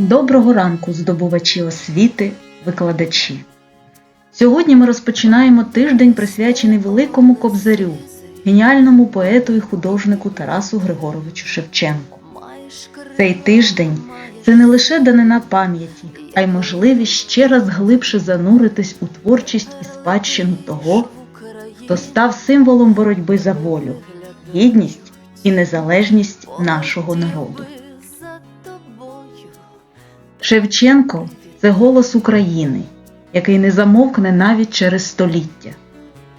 Доброго ранку, здобувачі освіти, викладачі. Сьогодні ми розпочинаємо тиждень, присвячений великому кобзарю, геніальному поету і художнику Тарасу Григоровичу Шевченку. Цей тиждень це не лише данина пам'яті, а й можливість ще раз глибше зануритись у творчість і спадщину того, хто став символом боротьби за волю, гідність і незалежність нашого народу. Шевченко це голос України, який не замовкне навіть через століття.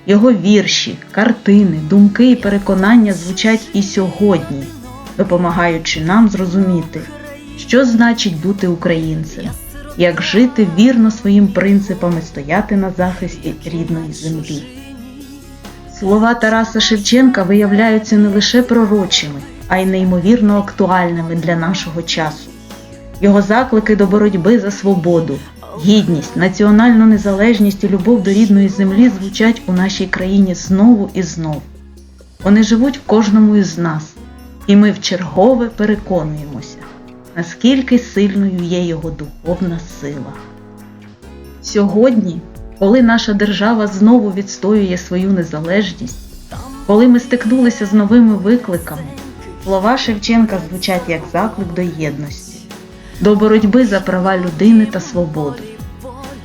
Його вірші, картини, думки і переконання звучать і сьогодні, допомагаючи нам зрозуміти, що значить бути українцем, як жити вірно своїм принципам і стояти на захисті рідної землі. Слова Тараса Шевченка виявляються не лише пророчими, а й неймовірно актуальними для нашого часу. Його заклики до боротьби за свободу, гідність, національну незалежність і любов до рідної землі звучать у нашій країні знову і знову. Вони живуть в кожному із нас, і ми вчергове переконуємося, наскільки сильною є його духовна сила. Сьогодні, коли наша держава знову відстоює свою незалежність, коли ми стикнулися з новими викликами, слова Шевченка звучать як заклик до єдності до боротьби за права людини та свободу.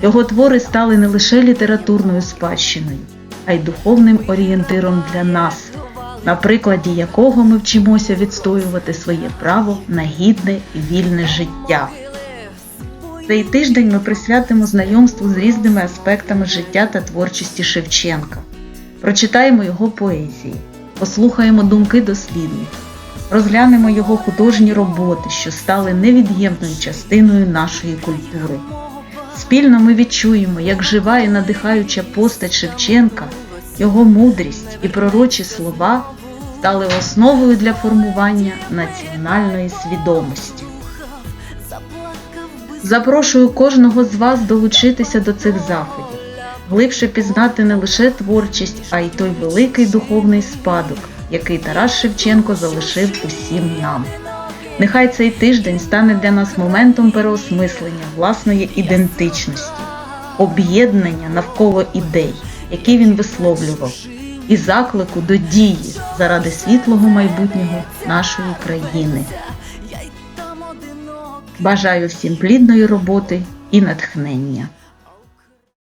Його твори стали не лише літературною спадщиною, а й духовним орієнтиром для нас, на прикладі якого ми вчимося відстоювати своє право на гідне і вільне життя. Цей тиждень ми присвятимо знайомству з різними аспектами життя та творчості Шевченка. Прочитаємо його поезії, послухаємо думки дослідників, розглянемо його художні роботи, що стали невід'ємною частиною нашої культури. Спільно ми відчуємо, як жива і надихаюча постать Шевченка, його мудрість і пророчі слова стали основою для формування національної свідомості. Запрошую кожного з вас долучитися до цих заходів, глибше пізнати не лише творчість, а й той великий духовний спадок, який Тарас Шевченко залишив усім нам. Нехай цей тиждень стане для нас моментом переосмислення власної ідентичності, об'єднання навколо ідей, які він висловлював, і заклику до дії заради світлого майбутнього нашої країни. Бажаю всім плідної роботи і натхнення.